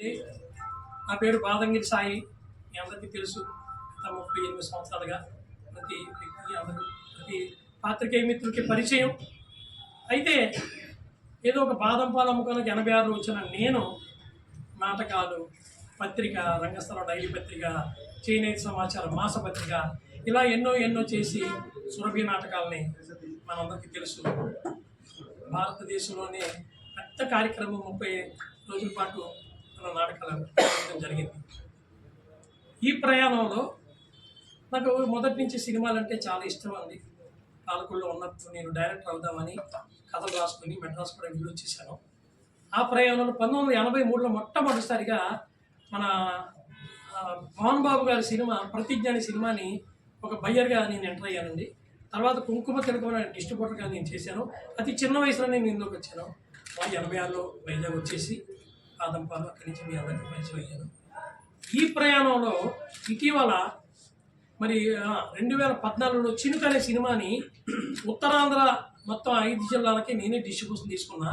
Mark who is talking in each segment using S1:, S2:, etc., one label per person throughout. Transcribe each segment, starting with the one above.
S1: నా పేరు బాదంగిరి సాయి. మీ అందరికీ తెలుసు. గత ముప్పై ఎనిమిది సంవత్సరాలుగా ప్రతి వ్యక్తి అందరూ ప్రతి పాత్రికేయ మిత్రులకి పరిచయం. అయితే ఏదో ఒక బాదం పాలు అమ్ముకోవడానికి ఎనభై ఆరులో వచ్చిన నేను నాటకాలు పత్రిక రంగస్థలం డైలీ పత్రిక చేనేత సమాచారం మాసపత్రిక ఇలా ఎన్నో ఎన్నో చేసి సురభి నాటకాలని మనందరికీ తెలుసు. భారతదేశంలోనే పెద్ద కార్యక్రమం ముప్పై రోజుల పాటు మన నాటకాలు జరిగింది. ఈ ప్రయాణంలో నాకు మొదటి నుంచి సినిమాలు అంటే చాలా ఇష్టం అండి పాలకుల్లో ఉన్నప్పుడు నేను డైరెక్టర్ అవుదామని కథలు రాసుకుని మెడ్రాస్ కూడా ఇల్లు వచ్చేసాను ఆ ప్రయాణంలో పంతొమ్మిది వందల ఎనభై మూడులో మొట్టమొదటిసారిగా మన మోహన్ బాబు గారి సినిమా ప్రతిజ్ఞ అనే సినిమాని ఒక బయ్యర్గా నేను ఎంటర్ అయ్యానండి. తర్వాత కుంకుమ తెలుగు అనే డిస్ట్రిబ్యూటర్గా నేను చేశాను. అతి చిన్న వయసులో నేను ఇందులోకి వచ్చాను. ఎనభై ఆరులో వైజాగ్ వచ్చేసి ఆదంపాలు అక్కడి నుంచి మీ అందరికీ పరిచయం అయ్యాను ఈ ప్రయాణంలో ఇటీవల మరి రెండు వేల పద్నాలుగులో చినుక అనే సినిమాని ఉత్తరాంధ్ర మొత్తం ఐదు జిల్లాలకి నేనే డిస్ట్రిబ్యూషన్ తీసుకున్నా.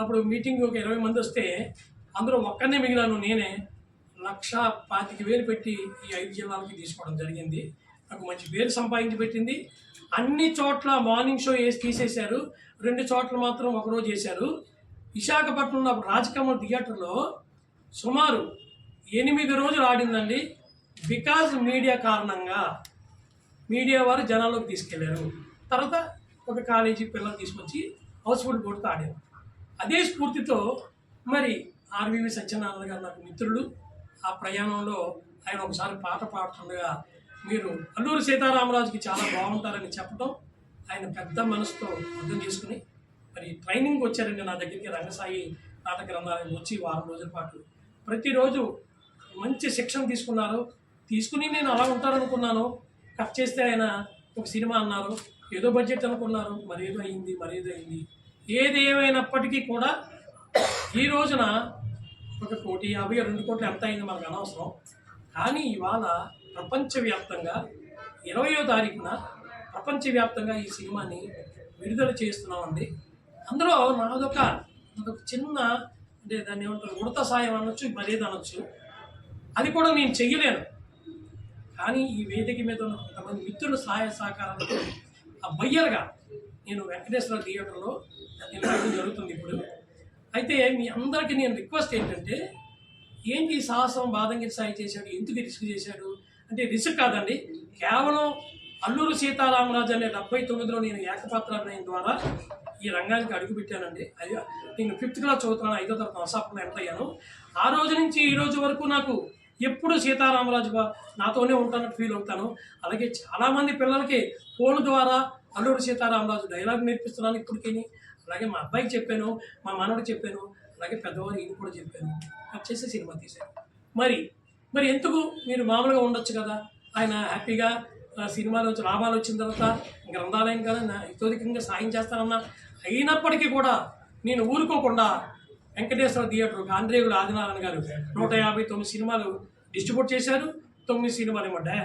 S1: అప్పుడు మీటింగ్ ఒక ఇరవై మంది వస్తే అందులో ఒక్కనే మిగిలాను నేనే. లక్ష పాతిక వేలు పెట్టి ఈ ఐదు జిల్లాలకి తీసుకోవడం జరిగింది. నాకు మంచి పేరు సంపాదించి పెట్టింది. అన్ని చోట్ల మార్నింగ్ షో వేసి తీసేశారు. రెండు చోట్ల మాత్రం ఒకరోజు చేశారు విశాఖపట్నంలో రాజకమల్ థియేటర్లో సుమారు ఎనిమిది రోజులు ఆడిందండి. బికాజ్ మీడియా కారణంగా మీడియా వారు జనాల్లోకి తీసుకెళ్ళారు. తర్వాత ఒక కాలేజీ పిల్లలు తీసుకొచ్చి హౌస్ఫుల్ బోర్డుతో ఆడారు. అదే స్ఫూర్తితో మరి ఆర్వీవి సత్యనారాయణ గారు నాకు మిత్రుడు ఆ ప్రయాణంలో ఆయన ఒకసారి పాట పాడుతుండగా మీరు అల్లూరి సీతారామరాజుకి చాలా బాగుంటారని చెప్పడం ఆయన పెద్ద మనసుతో అర్థం చేసుకుని మరి ట్రైనింగ్ వచ్చారండి నా దగ్గరికి రంగసాయి నాటక గ్రంథాలయం వచ్చి వారం రోజుల పాటు. ప్రతిరోజు మంచి శిక్షణ తీసుకున్నారు. తీసుకుని నేను అలా ఉంటారనుకున్నాను. కట్ చేస్తే ఆయన ఒక సినిమా అన్నారు. ఏదో బడ్జెట్ అనుకున్నారు. మరేదో అయింది మరేదో అయింది. ఏది ఏమైనప్పటికీ కూడా ఈ రోజున ఒక కోటి యాభై రెండు కోట్లు ఎంత అయింది మనకు అనవసరం. కానీ ఇవాళ ప్రపంచవ్యాప్తంగా ఇరవయో తారీఖున ప్రపంచవ్యాప్తంగా ఈ సినిమాని విడుదల చేస్తున్నామండి. అందులో నాదొక ఒక చిన్న అంటే దాన్ని ఏమంటారు ఉడత సాయం అనొచ్చు మరేది అనొచ్చు. అది కూడా నేను చెయ్యలేను. కానీ ఈ వేదిక మీద ఉన్న కొంతమంది మిత్రుల సహాయ సహకారాలతో ఆ బయ్యర్గా నేను వెంకటేశ్వర థియేటర్లో నిర్వహించడం జరుగుతుంది ఇప్పుడు. అయితే మీ అందరికీ నేను రిక్వెస్ట్ ఏంటంటే ఏంటి ఈ సాహసం బాదంగిరి సాయి చేశాడు ఎందుకు రిస్క్ చేశాడు? అంటే రిస్క్ కాదండి కేవలం అల్లూరు సీతారామరాజు అనే డెబ్బై తొమ్మిదిలో నేను ఏకపాత్రాభినయం ద్వారా ఈ రంగానికి అడుగుపెట్టానండి అది నేను ఫిఫ్త్ క్లాస్ చదువుతున్నాను ఐదో తరగతి నసాపులో ఎంటర్ అయ్యాను. ఆ రోజు నుంచి ఈ రోజు వరకు నాకు ఎప్పుడు సీతారామరాజు బా- నాతోనే ఉంటానని ఫీల్ అవుతాను. అలాగే చాలామంది పిల్లలకి ఫోన్ ద్వారా అల్లుడు సీతారామరాజు డైలాగ్ నేర్పిస్తున్నాను ఇప్పటికీ అలాగే మా అబ్బాయికి చెప్పాను మా మనవడికి చెప్పాను అలాగే పెద్దవారు ఈయన కూడా చెప్పాను. వచ్చేసి సినిమా తీశాను. మరి మరి ఎందుకు మీరు మామూలుగా ఉండొచ్చు కదా? ఆయన హ్యాపీగా సినిమాలో వచ్చి లాభాలు వచ్చిన తర్వాత గ్రంథాలయం కదా నా సాయం చేస్తానన్నా అయినప్పటికీ కూడా నేను ఊరుకోకుండా వెంకటేశ్వర థియేటర్ ఆంధ్రేయులు ఆదినారాయణ గారు నూట యాభై తొమ్మిది సినిమాలు డిస్ట్రిబ్యూట్ చేశారు. తొమ్మిది సినిమాలు ఏమంటే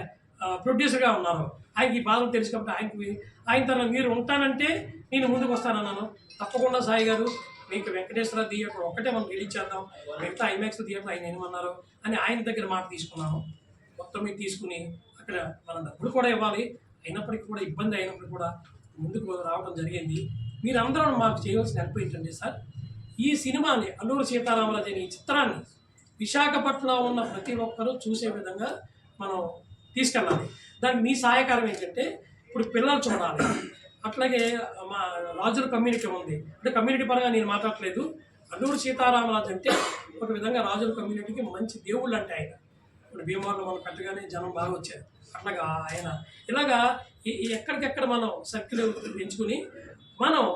S1: ప్రొడ్యూసర్గా ఉన్నారు. ఆయనకి ఈ బాధలు తెలుసు కాబట్టి ఆయనకి ఆయన తన మీరు ఉంటానంటే నేను ముందుకు వస్తానన్నాను తప్పకుండా సాయి గారు మీకు వెంకటేశ్వర థియేటర్ ఒక్కటే మనం రిలీజ్ చేద్దాం. మిగతా ఐమాక్స్ థియేటర్ ఆయన ఏమన్నారు అని ఆయన దగ్గర మాట తీసుకున్నాను. మొత్తం మీద తీసుకుని అక్కడ మన డబ్బులు కూడా ఇవ్వాలి. అయినప్పటికీ కూడా ఇబ్బంది అయినప్పుడు కూడా ముందుకు రావడం జరిగింది. మీరందరూ మాకు చేయవలసిన హెల్ప్ ఏంటంటే సార్ ఈ సినిమాని అల్లూరు సీతారామరాజు అనే ఈ చిత్రాన్ని విశాఖపట్నంలో ఉన్న ప్రతి ఒక్కరూ చూసే విధంగా మనం తీసుకెళ్ళాలి. దానికి మీ సహాయకారం ఏంటంటే ఇప్పుడు పిల్లలు చూడాలి. అట్లాగే మా రాజుల కమ్యూనిటీ ఉంది. అంటే కమ్యూనిటీ పరంగా నేను మాట్లాడలేదు అల్లూరు సీతారామరాజు అంటే ఒక విధంగా రాజుల కమ్యూనిటీకి మంచి దేవుళ్ళు అంటే ఆయన. ఇప్పుడు భీమవరంలో మనం పెట్టగానే జనం బాగా వచ్చారు. అట్లాగా ఆయన. ఇలాగా ఈ- ఎక్కడికెక్కడ మనం సర్కిల్ పెంచుకుని మనం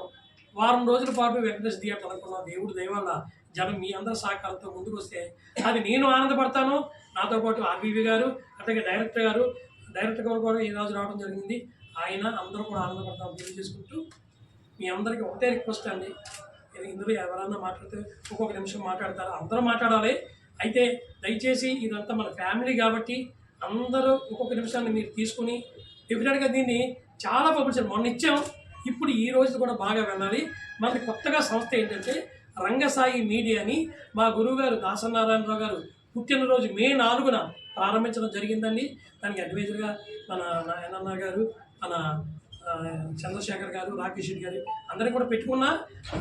S1: వారం రోజుల పాటు వెంకటేష్ థియేటర్ అనుకున్న దేవుడు దయవల్ల జనం మీ అందరి సహకారంతో ముందుకు వస్తే అది నేను ఆనందపడతాను. నాతో పాటు ఆర్బీవి గారు అట్లాగే డైరెక్టర్ గారు డైరెక్టర్ గారు కూడా ఈ రోజు రావడం జరిగింది. ఆయన అందరూ కూడా ఆనందపడతాం తెలియజేసుకుంటూ మీ అందరికీ ఒకటే రిక్వెస్ట్ అండి. ఇందులో ఎవరన్నా మాట్లాడితే ఒక్కొక్క నిమిషం మాట్లాడతారు. అందరూ మాట్లాడాలి. అయితే దయచేసి ఇదంతా మన ఫ్యామిలీ కాబట్టి అందరూ ఒక్కొక్క నిమిషాన్ని మీరు తీసుకుని డెఫినెట్గా దీన్ని చాలా పబ్లిసిటీ మొన్న ఇచ్చాం. ఇప్పుడు ఈ రోజు కూడా బాగా వెళ్ళాలి. మనకి కొత్తగా సంస్థ ఏంటంటే రంగసాయి మీడియాని మా గురువుగారు దాసనారాయణరావు గారు పుట్టినరోజు మే నాలుగున ప్రారంభించడం జరిగిందండి. దానికి అడ్వైజర్గా మన నాయనన్న గారు మన చంద్రశేఖర్ గారు రాకేష్ రెడ్డి గారు అందరిని కూడా పెట్టుకున్నా.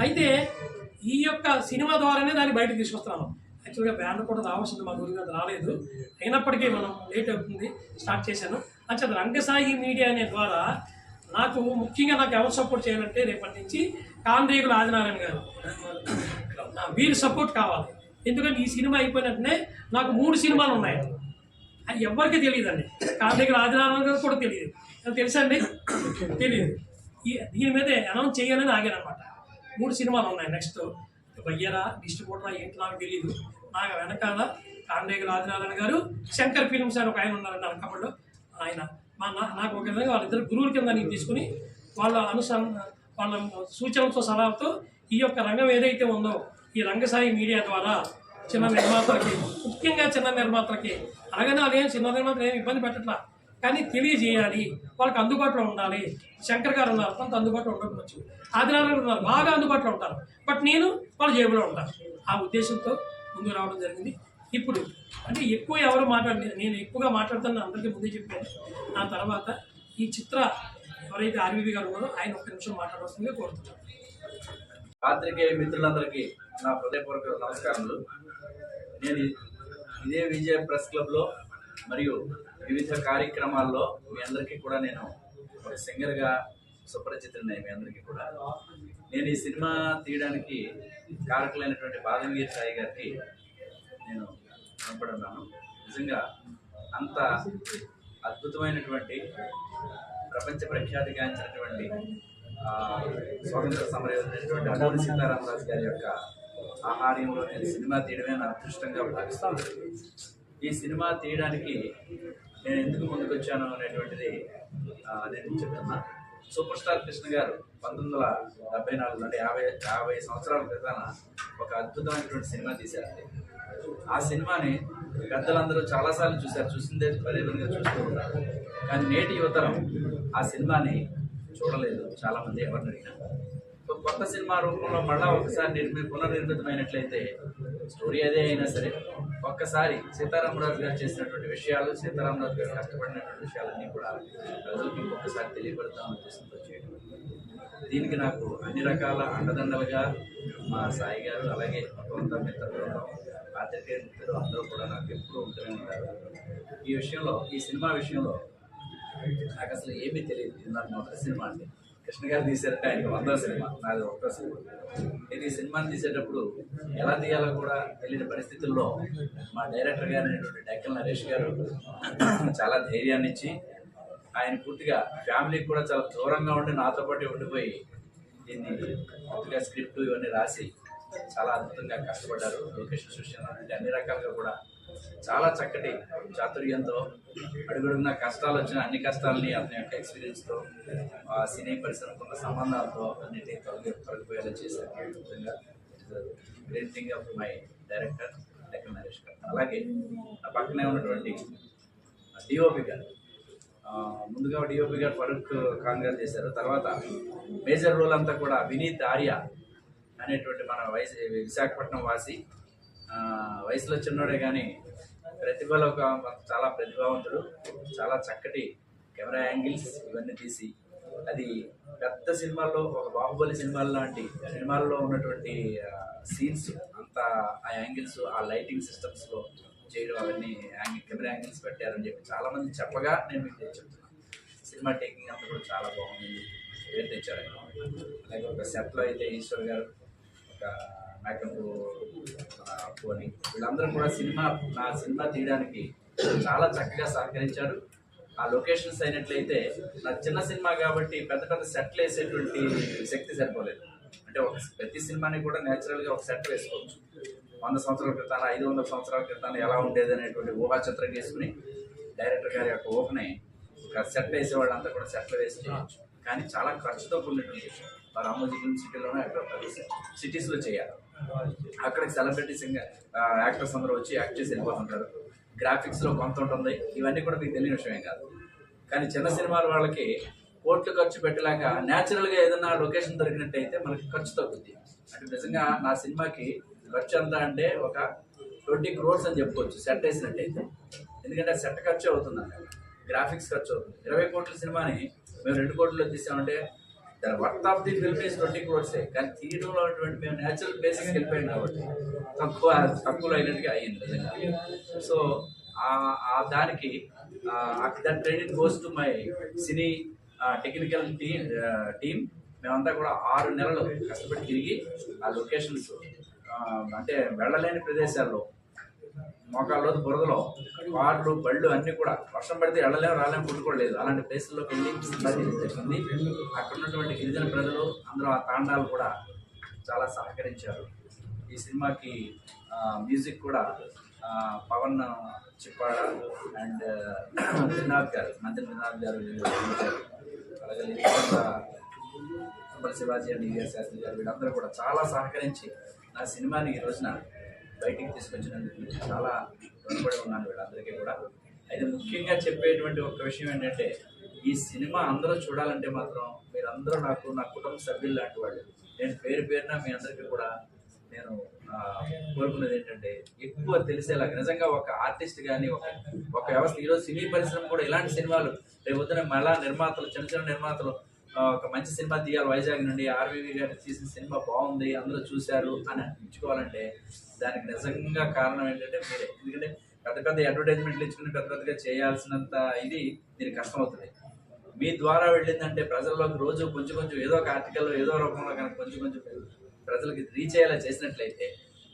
S1: అయితే ఈ యొక్క సినిమా ద్వారానే దాన్ని బయటకు తీసుకొస్తున్నాను. యాక్చువల్గా బ్యానర్ కూడా రావాల్సింది మా గురువు గారు రాలేదు. అయినప్పటికీ మనం లేట్ అవుతుంది స్టార్ట్ చేశాను. అంటే రంగసాయి మీడియా అనే ద్వారా నాకు ముఖ్యంగా నాకు ఎవరు సపోర్ట్ చేయాలంటే రేపటి నుంచి కాంద్రేగుల ఆదినారాయణ గారు. వీరి సపోర్ట్ కావాలి. ఎందుకంటే ఈ సినిమా అయిపోయిన వెంటనే నాకు మూడు సినిమాలు ఉన్నాయి. అది ఎవరికి తెలియదండి. కాంద్రేగుల ఆదినారాయణ గారు కూడా తెలియదు. నాకు తెలుసా అండి? తెలియదు. ఈ దీని మీద అనౌన్స్ చేయాలని ఆగానమాట మూడు సినిమాలు ఉన్నాయి. నెక్స్ట్ బయ్యరా డిస్ట్రిబ్యూటరా ఏంటి నాకు తెలియదు నాకు వెనకాల కాండేగుల ఆదినారాయణ గారు శంకర్ ఫిల్మ్స్ అని ఒక ఆయన ఉన్నారండి అనకాపల్లో ఆయన మా నా- నాకు ఒక విధంగా వాళ్ళిద్దరు గురువుల కింద నేను తీసుకుని వాళ్ళ అనుసరణ వాళ్ళ సూచనలతో సలహాలతో ఈ యొక్క రంగం ఏదైతే ఉందో ఈ రంగసాయి మీడియా ద్వారా చిన్న నిర్మాతలకి ముఖ్యంగా చిన్న నిర్మాతలకి అలాగనే అదేం చిన్న నిర్మాతలు ఏమి ఇబ్బంది పెట్టట్లా. కానీ తెలియజేయాలి వాళ్ళకి అందుబాటులో ఉండాలి. శంకర్ గారు ఉన్నారు కొంత అందుబాటులో ఉండకపోవచ్చు. ఆదినారాయణ గారు ఉన్నారు బాగా అందుబాటులో ఉంటారు. బట్ నేను వాళ్ళ జేబులో ఉంటాను. ఆ ఉద్దేశంతో ముందుకు రావడం జరిగింది. ఇప్పుడు అంటే ఎక్కువ ఎవరు మాట్లాడి నేను ఎక్కువగా మాట్లాడుతాను అందరికీ ముందే చెప్పాను ఆ తర్వాత ఈ చిత్ర ఎవరైతే ఆర్వీబీ గారు ఉన్నారో ఆయన ఒక్క నిమిషం మాట్లాడవలసిందిగా కోరుతున్నాను.
S2: పాత్రికేయ మిత్రులందరికీ నా హృదయపూర్వక నమస్కారములు. నేను ఇదే విజయ ప్రెస్ క్లబ్లో మరియు వివిధ కార్యక్రమాల్లో మీ అందరికీ కూడా నేను ఒక సింగర్గా సుపరిచితుడిని మీ అందరికీ కూడా. నేను ఈ సినిమా తీయడానికి కారకులైనటువంటి బాదంగీర్ సాయి గారికి నేను కనపడున్నాను నిజంగా అంత అద్భుతమైనటువంటి ప్రపంచ ప్రఖ్యాతిగాంచినటువంటి ఆ, స్వాతంత్ర సమరమైనటువంటి అల్లూరి సీతారామరాజు గారి యొక్క ఆహార్యంలో నేను సినిమా తీయడమే నా అదృష్టంగా భావిస్తాను. ఈ సినిమా తీయడానికి నేను ఎందుకు ముందుకొచ్చాను అనేటువంటిది నేను చెప్తున్నా. సూపర్ స్టార్ కృష్ణ గారు పంతొమ్మిది వందల డెబ్బై నాలుగు నుండి యాభై యాభై సంవత్సరాల క్రితాన ఒక అద్భుతమైనటువంటి సినిమా తీశారండి. ఆ సినిమాని పెద్దలందరూ చాలాసార్లు చూశారు. చూసిందే పదే పదిగా చూస్తూ ఉన్నారు. కానీ నేటి యువతరం ఆ సినిమాని చూడలేదు. చాలామంది ఎవరిని అడిగినా. కొత్త సినిమా రూపంలో మళ్ళా ఒకసారి నిర్మి పునర్నిర్మితమైనట్లయితే స్టోరీ అదే అయినా సరే ఒక్కసారి సీతారామరాజు గారు చేసినటువంటి విషయాలు సీతారామరాజు గారు కష్టపడినటువంటి విషయాలన్నీ కూడా ప్రజలకు ఒక్కసారి తెలియపడతామని ఉద్దేశంతో చేయడం దీనికి నాకు అన్ని రకాల అండదండలుగా మా సాయి గారు అలాగే మొత్తం మిత్ర బృందం పాత్రికేయ అందరూ కూడా నాకు ఎప్పుడూ ఉంటూనే ఉంటారు ఈ విషయంలో ఈ సినిమా విషయంలో నాకు అసలు ఏమీ తెలియదు. నాకు మొదటి సినిమా అండి. కృష్ణ గారు తీశారంటే ఆయన వందల సినిమా నాది ఒక్క సినిమా. నేను ఈ సినిమాని తీసేటప్పుడు ఎలా తీయాలో కూడా తెలియని పరిస్థితుల్లో మా డైరెక్టర్ గారు అనేటువంటి డెక్కల్ నరేష్ గారు చాలా ధైర్యాన్ని ఇచ్చి ఆయన పూర్తిగా ఫ్యామిలీకి కూడా చాలా దూరంగా ఉండి నాతో పాటు ఉండిపోయి దీన్ని పూర్తిగా స్క్రిప్ట్ ఇవన్నీ రాసి చాలా అద్భుతంగా కష్టపడ్డారు. లొకేషన్ సృష్టి అంటే అన్ని రకాలుగా కూడా చాలా చక్కటి చాతుర్యంతో అడుగుడున్న కష్టాలు వచ్చిన అన్ని కష్టాలని అతని యొక్క ఎక్స్పీరియన్స్తో ఆ సినీ పరిశ్రమకు ఉన్న సంబంధాలతో అన్నిటినీ తొలగి తొలగిపోయేలా చేశారు. Great thing of my director Dekkal Naresh garu. అలాగే నా పక్కనే ఉన్నటువంటి డిఓపి గారు. ముందుగా డిఓపి గారు ఫరూక్ ఖాన్ గారు చేశారు. తర్వాత మేజర్ రోల్ అంతా కూడా వినీత్ ఆర్య అనేటువంటి మన వయసు విశాఖపట్నం వాసి వయసులో చిన్నోడే కానీ ప్రతిభలో ఒక చాలా ప్రతిభావంతుడు చాలా చక్కటి కెమెరా యాంగిల్స్ ఇవన్నీ తీసి అది పెద్ద సినిమాల్లో ఒక బాహుబలి సినిమాల లాంటి సినిమాల్లో ఉన్నటువంటి సీన్స్ అంత ఆ యాంగిల్స్ ఆ లైటింగ్ సిస్టమ్స్లో చేయడం అవన్నీ యాంగిల్ కెమెరా యాంగిల్స్ పెట్టారని చెప్పి చాలామంది చెప్పగా నేను మీకు చెప్తున్నాను. సినిమా టేకింగ్ అంతా కూడా చాలా బాగుంది. పేరు తెచ్చారు. అలాగే ఒక సెట్లో అయితే ఈశ్వర్ గారు మేకప్ పోని. వీళ్ళందరూ కూడా సినిమా నా సినిమా తీయడానికి చాలా చక్కగా సహకరించారు. ఆ లొకేషన్స్ అయినట్లయితే నా చిన్న సినిమా కాబట్టి పెద్ద పెద్ద సెట్లు వేసేటువంటి శక్తి సరిపోలేదు. అంటే ఒక ప్రతి సినిమాని కూడా నేచురల్గా ఒక సెట్ వేసుకోవచ్చు. వంద సంవత్సరాల క్రితాన ఐదు వందల సంవత్సరాల క్రితాన ఎలా ఉండేది అనేటువంటి ఊహా చిత్రం వేసుకుని డైరెక్టర్ గారి యొక్క ఊహని ఒక సెట్ వేసేవాళ్ళంతా కూడా సెట్లు వేసుకోవచ్చు కానీ చాలా ఖర్చుతో కూడినటువంటి విషయం. రామోజీ ఫిల్మ్ సిటీలోనే అక్కడ సిటీస్లో చేయాలి. అక్కడికి సెలబ్రిటీ సింగర్ యాక్టర్స్ అందరూ వచ్చి యాక్ట్ చేసి వెళ్ళిపోతుంటారు. గ్రాఫిక్స్లో కొంత ఉంటుంది. ఇవన్నీ కూడా మీకు తెలియని విషయమే కాదు. కానీ చిన్న సినిమాల వాళ్ళకి కోట్లు ఖర్చు పెట్టలేక న్యాచురల్గా ఏదైనా లొకేషన్ దొరికినట్టయితే మనకి ఖర్చు తగ్గుద్ది. అంటే నిజంగా నా సినిమాకి ఖర్చు ఎంత అంటే ఒక ట్వంటీ క్రోర్స్ అని చెప్పుకోవచ్చు సెట్ వేసినట్టయితే. ఎందుకంటే సెట్ ఖర్చు అవుతుంది గ్రాఫిక్స్ ఖర్చు అవుతుంది. ఇరవై కోట్ల సినిమాని మేము రెండు కోట్లలో తీసామంటే దాని worth of the film is twenty crores కానీ థియేటర్లో ఉన్నటువంటి మేము న్యాచురల్ బేసిస్ వెళ్ళిపోయాం కాబట్టి. తక్కువ తక్కువలో అయినట్టుగా అయ్యింది నిజంగా. సో ఆ- ఆ దానికి that credit goes to my cine technical team team మేమంతా కూడా ఆరు నెలలు కష్టపడి తిరిగి ఆ లొకేషన్స్ అంటే వెళ్ళలేని ప్రదేశాల్లో మోకాళ్ళ బురదలో కార్లు బళ్ళు అన్నీ కూడా. వర్షం పడితే వెళ్ళలేము రాలేము కొట్టుకోలేదు అలాంటి ప్లేసుల్లోకి వెళ్ళి సినిమా అక్కడ ఉన్నటువంటి గిరిజన ప్రజలు అందరూ ఆ తాండాలు కూడా చాలా సహకరించారు. ఈ సినిమాకి మ్యూజిక్ కూడా పవన్ చిప్పాడ అండ్ త్రినాథ్ గారు మంత్రి త్రినాథ్ గారు అలాగే శివాజీ అండ్ ఈఎస్ శాస్త్రి గారు వీళ్ళందరూ కూడా చాలా సహకరించి నా సినిమాని ఈ రోజున బయటికి తీసుకొచ్చినందుకు చాలా రుణపడి ఉన్నాను వీళ్ళందరికీ కూడా. అయితే ముఖ్యంగా చెప్పేటువంటి ఒక విషయం ఏంటంటే ఈ సినిమా అందరూ చూడాలంటే మాత్రం మీరందరూ నాకు నా కుటుంబ సభ్యులు లాంటి వాళ్ళు. నేను పేరు పేరున మీ అందరికీ కూడా నేను కోరుకున్నది ఏంటంటే ఎక్కువ తెలిసేలా నిజంగా ఒక ఆర్టిస్ట్ కానీ ఒక ఒక వ్యవస్థ ఈరోజు సినీ పరిశ్రమ కూడా ఇలాంటి సినిమాలు రేపు వద్దున మళ్ళా నిర్మాతలు చిన్న చిన్న నిర్మాతలు ఒక మంచి సినిమా తీయాలి. వైజాగ్ నుండి ఆర్వీవి గారు తీసిన సినిమా బాగుంది అందరూ చూశారు అని అనిపించుకోవాలంటే దానికి నిజంగా కారణం ఏంటంటే మీరే. ఎందుకంటే పెద్ద పెద్ద అడ్వర్టైజ్మెంట్లు ఇచ్చుకుని పెద్ద పెద్దగా చేయాల్సినంత ఇది దీనికి కష్టం అవుతుంది మీ ద్వారా వెళ్ళిందంటే ప్రజల్లోకి రోజు కొంచెం కొంచెం ఏదో ఒక ఆర్టికల్ ఏదో రూపంలో కనుక కొంచెం కొంచెం ప్రజలకి రీచ్ అయ్యేలా చేసినట్లయితే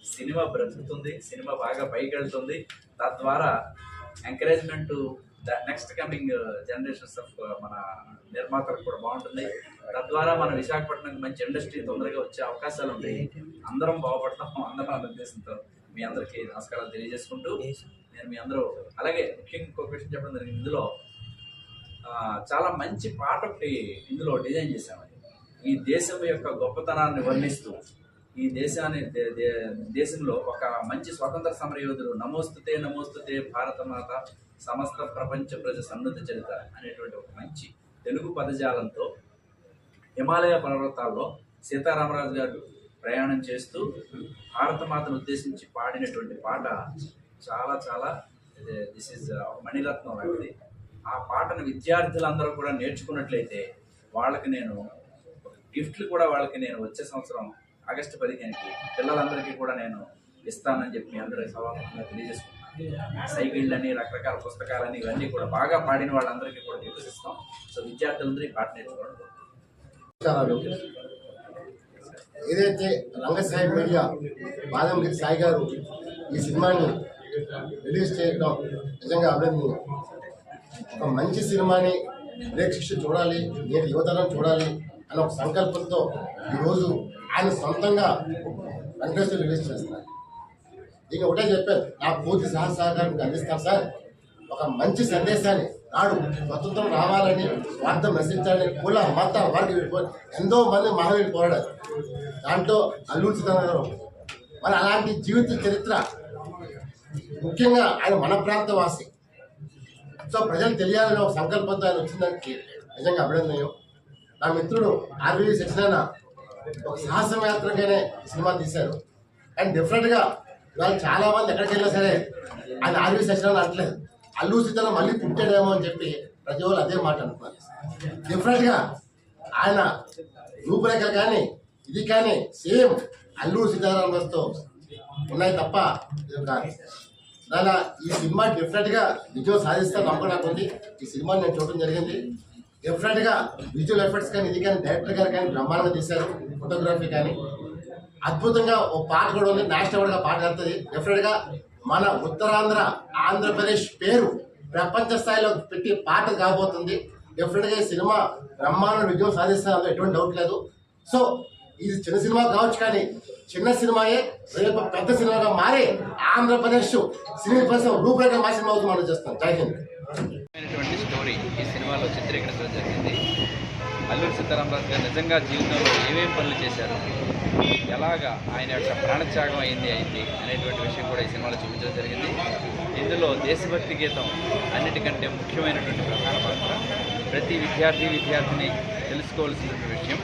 S2: సినిమా బ్రతుకుతుంది సినిమా బాగా పైకి వెళ్తుంది తద్వారా encouragement next coming generations of మన నిర్మాతలకు కూడా బాగుంటుంది. తద్వారా మన విశాఖపట్నం మంచి ఇండస్ట్రీ తొందరగా వచ్చే అవకాశాలు ఉంటాయి. అందరం బాగుపడతాం. అందరం అన్న ఉద్దేశంతో మీ అందరికీ నమస్కారాలు తెలియజేసుకుంటూ నేను మీ అందరూ అలాగే ముఖ్యంగా ఇంకో క్వశ్చన్ చెప్పడం జరిగింది. ఇందులో చాలా మంచి పాట ఒకటి ఇందులో డిజైన్ చేశామండి. ఈ దేశం యొక్క గొప్పతనాన్ని వర్ణిస్తూ ఈ దేశాన్ని దే- దే- దేశంలో ఒక మంచి స్వతంత్ర సమరయోధుడు నమోస్తుతే నమోస్తుతే భారత మాత సమస్త ప్రపంచ ప్రజ సన్నద్ధ చరిత అనేటువంటి ఒక మంచి తెలుగు పదజాలంతో హిమాలయ పర్వతాల్లో సీతారామరాజు గారు ప్రయాణం చేస్తూ భారత మాతను ఉద్దేశించి పాడినటువంటి పాట చాలా చాలా దిస్ ఇస్ uh, మణిరత్నం లాంటిది. ఆ పాటను విద్యార్థులందరూ కూడా నేర్చుకున్నట్లయితే వాళ్ళకి నేను గిఫ్ట్లు కూడా వాళ్ళకి నేను వచ్చే సంవత్సరం ఆగస్టు పదిహేనుకి పిల్లలందరికీ కూడా నేను ఇస్తానని చెప్పి మీ అందరూ సభాముఖంగా తెలియజేసుకుంటున్నాను. సైకిళ్ళని రకరకాల పుస్తకాలని ఇవన్నీ కూడా బాగా పాడిన వాళ్ళందరికీ కూడా నిర్వహిస్తాం సో విద్యార్థులందరూ ఈ పాట నేర్చుకోవడం
S3: ఏదైతే రంగసాయి మీడియా బాదంగిరి సాయి గారు ఈ సినిమాని రిలీజ్ చేయడం నిజంగా అభినందనీయం. ఒక మంచి సినిమాని ప్రేక్షకులు చూడాలి నేటి యువతరం చూడాలి అనే ఒక సంకల్పంతో ఈరోజు ఆయన సొంతంగా వెంకటేశ్వర రిలీజ్ చేస్తున్నారు ఇక ఒకటే చెప్పాను నా పూర్తి సహా సహకారం అందిస్తాను సార్. ఒక మంచి సందేశాన్ని నాడు స్వతంత్రం రావాలని వార్త నశించాలని కుల మత వారికి ఎంతో మంది మహావీరు పోరాడారు. దాంట్లో అల్లూరి సీతారామరావు మరి అలాంటి జీవిత చరిత్ర ముఖ్యంగా ఆయన మన ప్రాంత వాసి సో ప్రజలు తెలియాలని ఒక సంకల్పంతో ఆయన వచ్చిందానికి నిజంగా అభినందనయం. నా మిత్రుడు ఆర్వీ సత్యనారాయణ ఒక సాహసం యాత్రకైనా సినిమా తీశారు. అండ్ డిఫరెంట్గా ఇవాళ చాలా మంది ఎక్కడికి వెళ్ళినా సరే ఆయన ఆర్వీ సత్యనారాయణ అంటలేదు అల్లు సీతారాం మళ్ళీ పుట్టాడేమో అని చెప్పి ప్రతి వాళ్ళు అదే మాట అనుకున్నారు. డిఫరెంట్గా ఆయన రూపురేఖ కానీ ఇది కానీ సేమ్ అల్లు సీతారాం వస్తూ ఉన్నాయి తప్ప ఇది కాదు. దాని ఈ సినిమా డెఫినెట్గా విజయం సాధిస్తే నమ్మకం నాకు ఉంది. ఈ సినిమా నేను చూడడం జరిగింది. డెఫినెట్గా విజువల్ ఎఫెక్ట్స్ కానీ ఇది కానీ డైరెక్టర్ గారు కానీ బ్రహ్మాండంగా తీశారు. ఫోటోగ్రఫీ కానీ. అద్భుతంగా ఓ పాట కూడా ఉంది నేషనల్ అవార్డ్గా పాట వెళ్తుంది డెఫినెట్గా మన ఉత్తరాంధ్ర ఆంధ్రప్రదేశ్ పేరు ప్రపంచ స్థాయిలో పెట్టి పాట కాబోతుంది. డెఫినెట్గా ఈ సినిమా బ్రహ్మాండ విజయం సాధిస్తుందో ఎటువంటి డౌట్ లేదు. సో ఇది చిన్న సినిమా కావచ్చు కానీ చిన్న సినిమాయే రేపు పెద్ద సినిమాగా మారి ఆంధ్రప్రదేశ్ సినీ పరిశ్రమ రూపురేఖ మా సినిమా అవుతుంది మనం చేస్తాం. జై హింద్.
S4: స్టోరీ ఈ సినిమాలో చిత్రీకరించడం జరిగింది. అల్లూరి సీతారామరాజు గారు నిజంగా జీవితంలో ఏమేమి పనులు చేశారు?
S2: ఎలాగా ఆయన యొక్క ప్రాణత్యాగం అయింది అయింది అనేటువంటి విషయం కూడా ఈ సినిమాలో చూపించడం జరిగింది. ఇందులో దేశభక్తి గీతం అన్నిటికంటే ముఖ్యమైనటువంటి ప్రధాన పాత్ర. ప్రతి విద్యార్థి విద్యార్థిని తెలుసుకోవాల్సినటువంటి విషయం.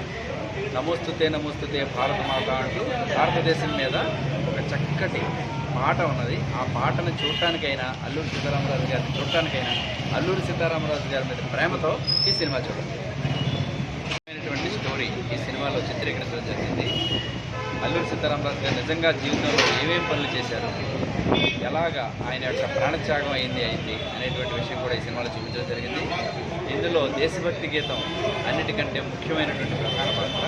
S2: నమోస్తుతే నమోస్తుతే భారత మాత అంటూ భారతదేశం మీద ఒక చక్కటి పాట ఉన్నది. ఆ పాటను చూడటానికైనా అల్లూరి సీతారామరాజు గారిని చూడటానికైనా అల్లూరి సీతారామరాజు గారి మీద ప్రేమతో ఈ సినిమా చూడండి. స్టోరీ ఈ సినిమాలో చిత్రీకరించడం జరిగింది. అల్లూరి సీతారామరాజు గారు నిజంగా జీవితంలో ఏమేమి పనులు చేశారు? ఎలాగా ఆయన యొక్క ప్రాణత్యాగం అయింది అయింది అనేటువంటి విషయం కూడా ఈ సినిమాలో చూపించడం జరిగింది. ఇందులో దేశభక్తి గీతం అన్నిటికంటే ముఖ్యమైనటువంటి ప్రధాన పాత్ర.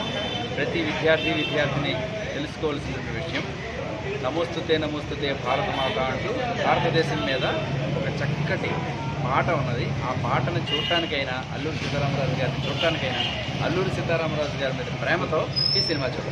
S2: ప్రతి విద్యార్థి విద్యార్థిని తెలుసుకోవాల్సినటువంటి విషయం. నమోస్తుతే నమోస్తుతే భారత మాత అంటూ భారతదేశం మీద ఒక చక్కటి పాట ఉన్నది. ఆ పాటను చూడటానికైనా అల్లూరి సీతారామరాజు గారిని చూడటానికైనా అల్లూరి సీతారామరాజు గారి మీద ప్రేమతో ఈ సినిమా చూడండి.